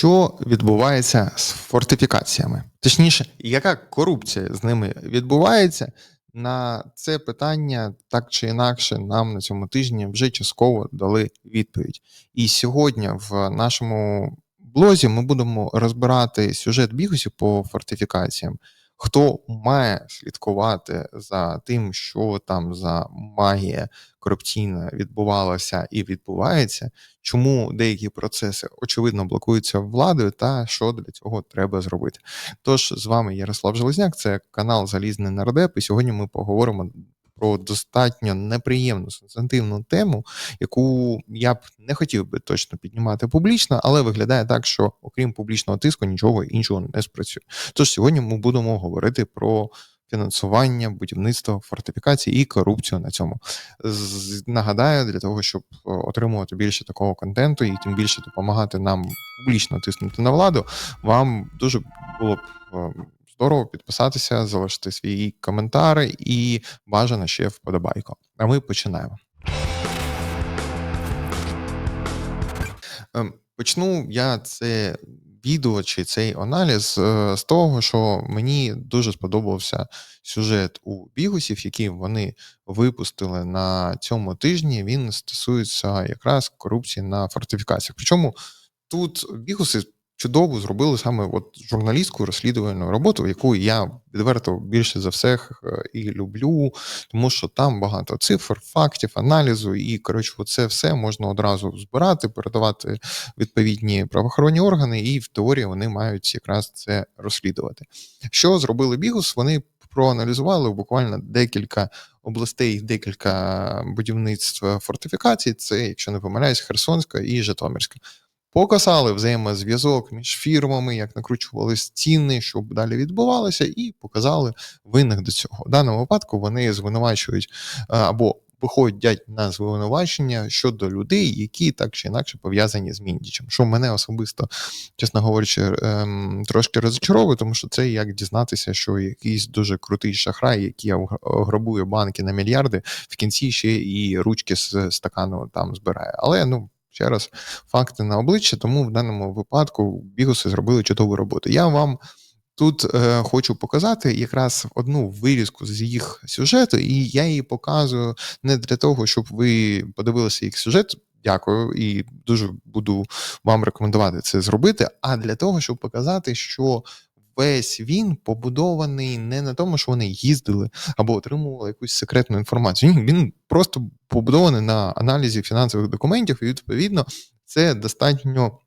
Що відбувається з фортифікаціями? Точніше, яка корупція з ними відбувається? На це питання так чи інакше нам на цьому тижні вже частково дали відповідь. І сьогодні в нашому блозі ми будемо розбирати сюжет бігусів по фортифікаціям. Хто має слідкувати за тим, що там за магія корупційна відбувалася і відбувається, чому деякі процеси очевидно блокуються владою, та що для цього треба зробити. Тож з вами Ярослав Железняк, це канал Залізний Нардеп, і сьогодні ми поговоримо про достатньо неприємну сенситивну тему, яку я б не хотів би точно піднімати публічно, але виглядає так, що окрім публічного тиску нічого іншого не спрацює. Тож сьогодні ми будемо говорити про. Фінансування, будівництво фортифікацій і корупцію на цьому нагадаю, для того, щоб е, отримувати більше такого контенту і тим більше допомагати нам публічно тиснути на владу, вам дуже було б е, здорово підписатися, залишити свій коментар і бажано ще вподобайку. А ми починаємо. Ем, Почну я це відео чи цей аналіз е, з того, що мені дуже сподобався сюжет у бігусів, який вони випустили на цьому тижні. Він стосується якраз корупції на фортифікаціях. Причому тут бігуси чудово зробили саме от журналістську розслідувальну роботу, яку я відверто більше за все е, і люблю, тому що там багато цифр, фактів, аналізу, і коротше, це все можна одразу збирати, передавати відповідні правоохоронні органи, і в теорії вони мають якраз це розслідувати. Що зробили Бігус? Вони проаналізували буквально декілька областей, декілька будівництв фортифікацій. Це, якщо не помиляюсь, Херсонська і Житомирська. Показали взаємозв'язок між фірмами, як накручувались ціни, що далі відбувалося, і показали винних до цього. В даному випадку вони звинувачують е, або виходять на звинувачення щодо людей, які так чи інакше пов'язані з Міндічем. Що мене особисто, чесно говорячи, ем, трошки розчаровує, тому що це як дізнатися, що якийсь дуже крутий шахрай, який грабує банки на мільярди, в кінці ще і ручки з стакану там збирає. Але ну. Ще раз, факти на обличчя, тому в даному випадку бігуси зробили чудову роботу. Я вам тут е, хочу показати якраз одну вирізку з їх сюжету, і я її показую не для того, щоб ви подивилися їх сюжет. Дякую, і дуже буду вам рекомендувати це зробити. А для того, щоб показати, що весь він побудований не на тому, що вони їздили або отримували якусь секретну інформацію. Ні, він просто побудований на аналізі фінансових документів, і відповідно це достатньо.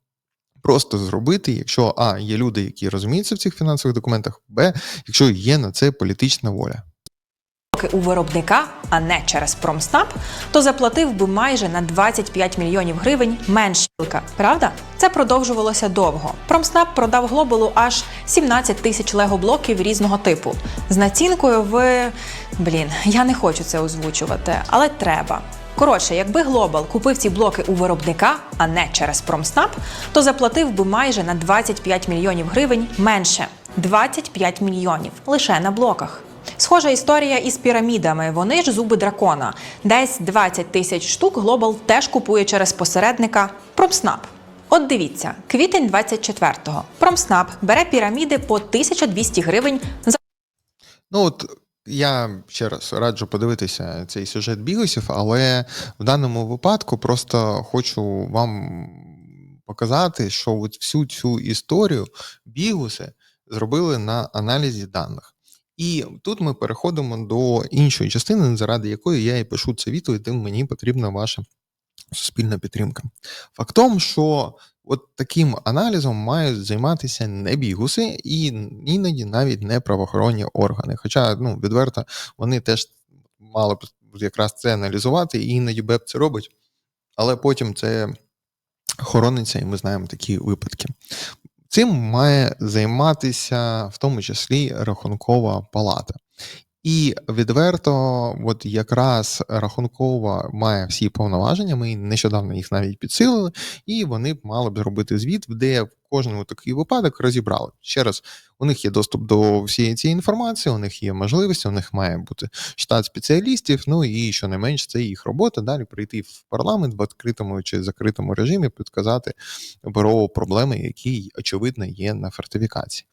Просто зробити, якщо А, є люди, які розуміються в цих фінансових документах, Б, якщо є на це політична воля. У виробника, а не через Промснаб, то заплатив би майже на 25 мільйонів гривень менше. Правда? Це продовжувалося довго. Промснаб продав глобалу аж 17 тисяч лего-блоків різного типу з націнкою в блін, я не хочу це озвучувати, але треба. Коротше, якби Глобал купив ці блоки у виробника, а не через Промснаб, то заплатив би майже на 25 мільйонів гривень менше. 25 мільйонів лише на блоках. Схожа історія із пірамідами. Вони ж зуби дракона. Десь 20 тисяч штук Глобал теж купує через посередника Промснаб. От дивіться, квітень 24-го. Промснаб бере піраміди по 1200 гривень за Ну от я ще раз раджу подивитися цей сюжет бігусів, але в даному випадку просто хочу вам показати, що от всю цю історію бігуси зробили на аналізі даних. І тут ми переходимо до іншої частини, заради якої я і пишу це відео, і тим мені потрібна ваша суспільна підтримка. Фактом, що от таким аналізом мають займатися не бігуси і іноді навіть не правоохоронні органи. Хоча, ну, відверто, вони теж мали б якраз це аналізувати, і іноді БЕП це робить, але потім це хорониться, і ми знаємо такі випадки. Цим має займатися в тому числі рахункова палата. І відверто, от якраз рахункова має всі повноваження. Ми нещодавно їх навіть підсилили, і вони б мали б зробити звіт, де кожен такий випадок розібрали. Ще раз, у них є доступ до всієї цієї інформації, у них є можливості, у них має бути штат спеціалістів. Ну і що не менш, це їх робота далі прийти в парламент в відкритому чи закритому режимі, підказати про проблеми, які очевидно є на фортифікації.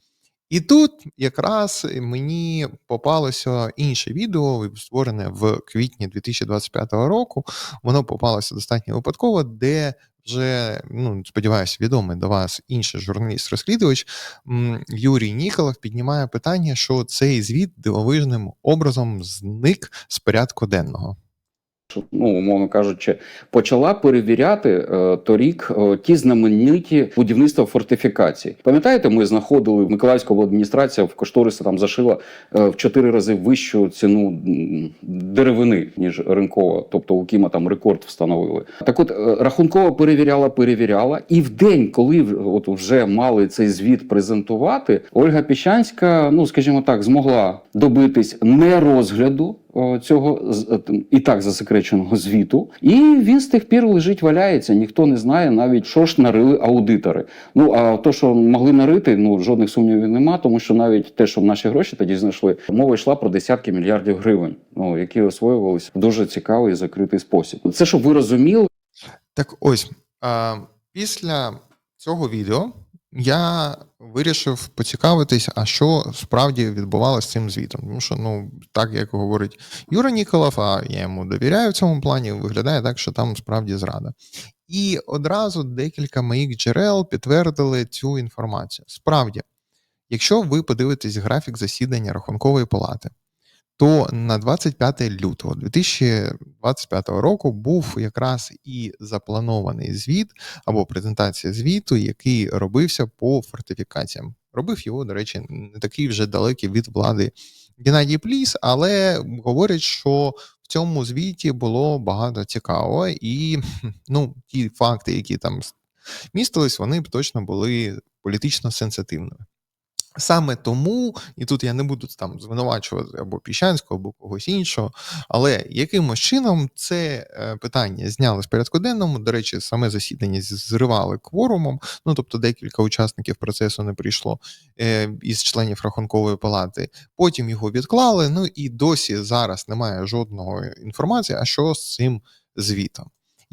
І тут якраз мені попалося інше відео, створене в квітні 2025 року. Воно попалося достатньо випадково, де вже ну сподіваюся, відомий до вас інший журналіст-розслідувач Юрій Ніколов піднімає питання, що цей звіт дивовижним образом зник з порядку денного. Ну, умовно кажучи, почала перевіряти е, торік е, ті знамениті будівництва фортифікацій. Пам'ятаєте, ми знаходили Миколаївська адміністрація в кошторисі там зашила е, в чотири рази вищу ціну деревини ніж ринкова, тобто у Кіма там рекорд встановили. Так, от е, рахункова перевіряла, перевіряла, і в день, коли от вже мали цей звіт презентувати, Ольга Піщанська, ну скажімо так, змогла добитись не розгляду цього е, і так засекреченого звіту, і він з тих пір лежить, валяється. Ніхто не знає навіть, що ж нарили аудитори. Ну а то, що могли нарити, ну жодних сумнівів нема, тому що навіть те, що наші гроші тоді знайшли, мова йшла про десятки мільярдів гривень, ну які освоювалися в дуже цікавий і закритий спосіб. Це щоб ви розуміли. Так ось, а, після цього відео я вирішив поцікавитись, а що справді відбувалося з цим звітом. Тому що, ну, так як говорить Юра Ніколов, а я йому довіряю в цьому плані, виглядає так, що там справді зрада. І одразу декілька моїх джерел підтвердили цю інформацію. Справді, якщо ви подивитесь графік засідання Рахункової палати, то на 25 лютого 2025 року був якраз і запланований звіт або презентація звіту, який робився по фортифікаціям. Робив його, до речі, не такий вже далекий від влади Геннадій Пліс, але говорять, що в цьому звіті було багато цікавого, і ну, ті факти, які там містились, вони б точно були політично сенситивними. Саме тому, і тут я не буду там звинувачувати або Піщанського, або когось іншого, але якимось чином це е, питання зняли з порядку денному. До речі, саме засідання зривали кворумом. Ну тобто декілька учасників процесу не прийшло е, із членів рахункової палати. Потім його відклали. Ну і досі зараз немає жодної інформації, а що з цим звітом.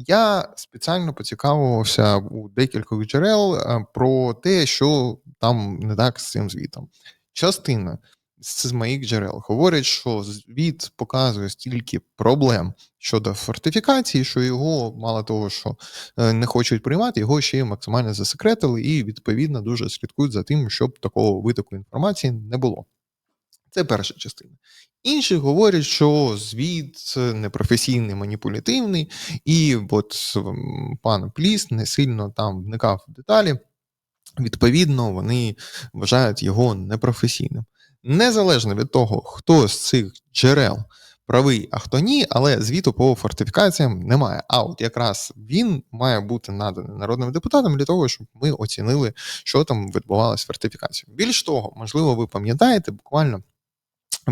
Я спеціально поцікавився у декількох джерел е, про те, що там не так з цим звітом. Частина з моїх джерел говорить, що звіт показує стільки проблем щодо фортифікації, що його мало того, що е, не хочуть приймати, його ще й максимально засекретили і відповідно дуже слідкують за тим, щоб такого витоку інформації не було. Це перша частина. Інші говорять, що звіт непрофесійний, маніпулятивний, і от пан Пліс не сильно там вникав в деталі. Відповідно, вони вважають його непрофесійним. Незалежно від того, хто з цих джерел правий, а хто ні, але звіту по фортифікаціям немає. А от якраз він має бути наданий народним депутатам для того, щоб ми оцінили, що там відбувалося з фортифікацією. Більш того, можливо, ви пам'ятаєте, буквально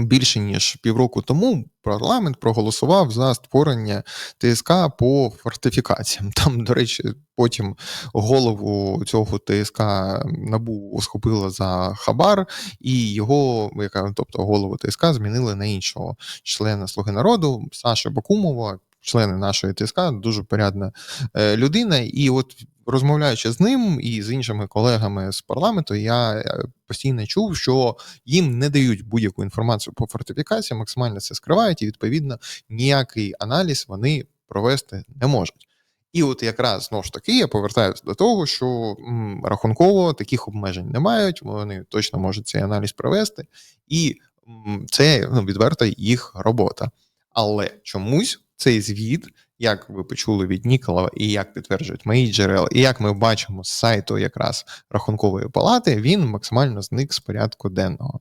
більше ніж півроку тому парламент проголосував за створення ТСК по фортифікаціям. Там, до речі, потім голову цього ТСК набу схопила за хабар, і його, яка, тобто голову ТСК, змінили на іншого члена Слуги народу Саша Бакумова. Члени нашої ТСК дуже порядна е, людина, і от розмовляючи з ним і з іншими колегами з парламенту, я е, постійно чув, що їм не дають будь-яку інформацію по фортифікації, максимально це скривають, і відповідно ніякий аналіз вони провести не можуть. І от якраз знову ж таки я повертаюся до того, що м, рахунково таких обмежень не мають, вони точно можуть цей аналіз провести, і м, це ну, відверта їх робота. Але чомусь цей звіт, як ви почули від Ніколова, і як підтверджують мої джерела, і як ми бачимо з сайту якраз рахункової палати, він максимально зник з порядку денного.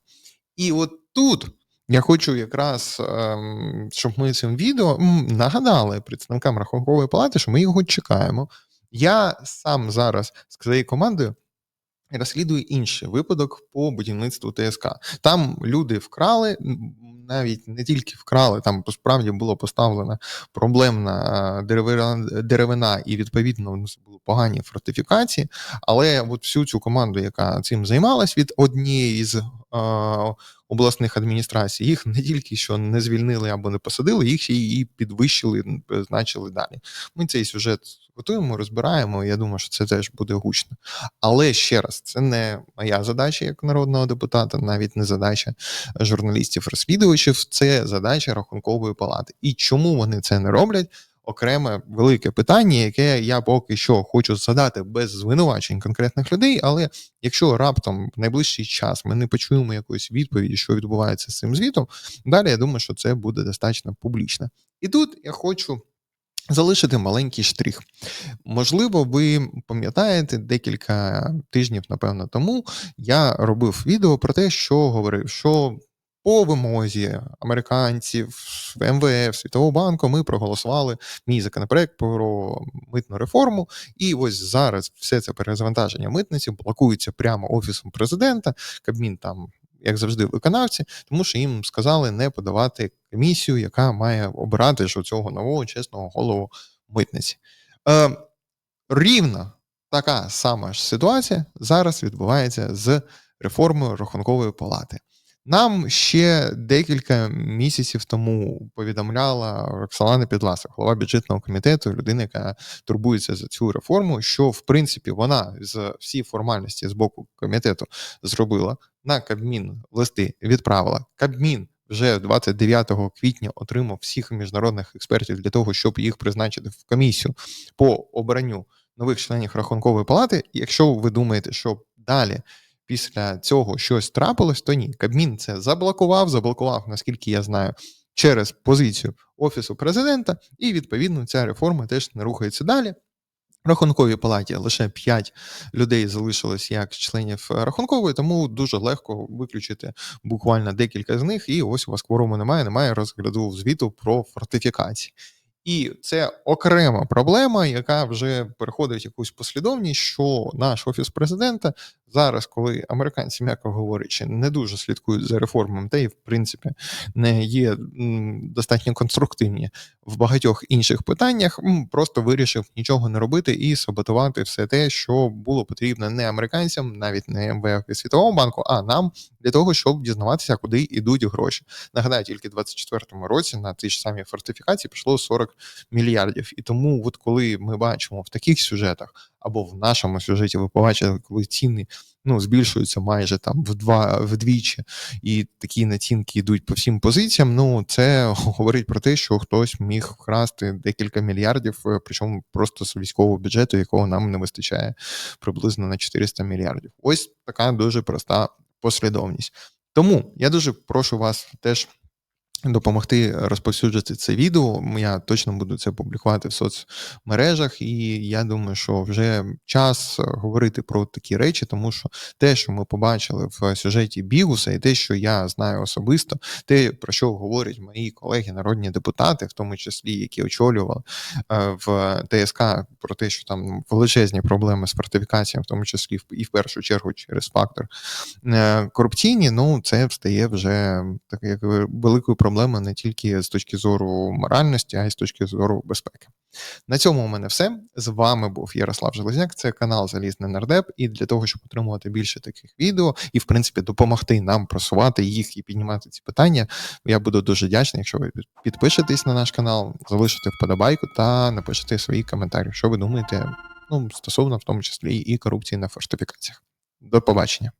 І от тут я хочу якраз, ем, щоб ми цим відео нагадали представникам рахункової палати, що ми його чекаємо. Я сам зараз з своєю командою розслідую інший випадок по будівництву ТСК. Там люди вкрали навіть не тільки вкрали, там справді було поставлена проблемна е, деревина, деревина і відповідно у нас були погані фортифікації. Але от всю цю команду, яка цим займалась від однієї з е, обласних адміністрацій, їх не тільки що не звільнили або не посадили, їх ще і підвищили, призначили далі. Ми цей сюжет готуємо, розбираємо. Я думаю, що це теж буде гучно. Але ще раз, це не моя задача як народного депутата, навіть не задача журналістів-розслідувачів, це задача рахункової палати. І чому вони це не роблять? Окреме велике питання, яке я поки що хочу задати без звинувачень конкретних людей. Але якщо раптом в найближчий час ми не почуємо якоїсь відповіді, що відбувається з цим звітом, далі я думаю, що це буде достатньо публічно. І тут я хочу залишити маленький штрих. Можливо, ви пам'ятаєте, декілька тижнів, напевно, тому я робив відео про те, що говорив, що по вимозі американців, МВФ, Світового банку ми проголосували мій законопроект про митну реформу. І ось зараз все це перезавантаження митниці блокується прямо офісом президента. Кабмін там, як завжди, виконавці, тому що їм сказали не подавати комісію, яка має обирати ж цього нового чесного голову митниці. Е, рівно така сама ж ситуація зараз відбувається з реформою рахункової палати. Нам ще декілька місяців тому повідомляла Роксолана Підласа, голова бюджетного комітету, людина, яка турбується за цю реформу, що в принципі вона з всі формальності з боку комітету зробила на Кабмін листи відправила. Кабмін вже 29 квітня отримав всіх міжнародних експертів для того, щоб їх призначити в комісію по обранню нових членів рахункової палати. Якщо ви думаєте, що далі після цього щось трапилось, то ні. Кабмін це заблокував, заблокував, наскільки я знаю, через позицію Офісу президента, і відповідно ця реформа теж не рухається далі. В рахунковій палаті лише 5 людей залишилось як членів рахункової, тому дуже легко виключити буквально декілька з них. І ось у вас кворуму немає, немає розгляду звіту про фортифікації. І це окрема проблема, яка вже переходить якусь послідовність, що наш офіс президента зараз, коли американці, м'яко говорячи, не дуже слідкують за реформами, та й в принципі не є достатньо конструктивні в багатьох інших питаннях, просто вирішив нічого не робити і саботувати все те, що було потрібно не американцям, навіть не МВФ і Світовому банку, а нам для того, щоб дізнаватися, куди йдуть гроші. Нагадаю, тільки в 24-му році на ті ж самі фортифікації пішло 40 мільярдів. І тому, от коли ми бачимо в таких сюжетах або в нашому сюжеті, ви побачили, коли ціни ну, збільшуються майже там в два вдвічі, і такі націнки йдуть по всім позиціям. Ну це говорить про те, що хтось міг вкрасти декілька мільярдів, е, причому просто з військового бюджету, якого нам не вистачає приблизно на 400 мільярдів. Ось така дуже проста послідовність. Тому я дуже прошу вас теж допомогти розповсюджувати це відео. Я точно буду це публікувати в соцмережах, і я думаю, що вже час говорити про такі речі, тому що те, що ми побачили в сюжеті Бігуса, і те, що я знаю особисто, те, про що говорять мої колеги, народні депутати, в тому числі які очолювали е, в ТСК, про те, що там величезні проблеми з фортифікаціями, в тому числі і в першу чергу через фактор е, корупційні, ну це стає вже так як великою проблемою не тільки з точки зору моральності, а й з точки зору безпеки. На цьому у мене все. З вами був Ярослав Железняк. Це канал Залізний Нардеп. І для того, щоб отримувати більше таких відео і, в принципі, допомогти нам просувати їх і піднімати ці питання, я буду дуже вдячний, якщо ви підпишетесь на наш канал, залишите вподобайку та напишете свої коментарі, що ви думаєте ну, стосовно в тому числі і корупції на фортифікаціях. До побачення.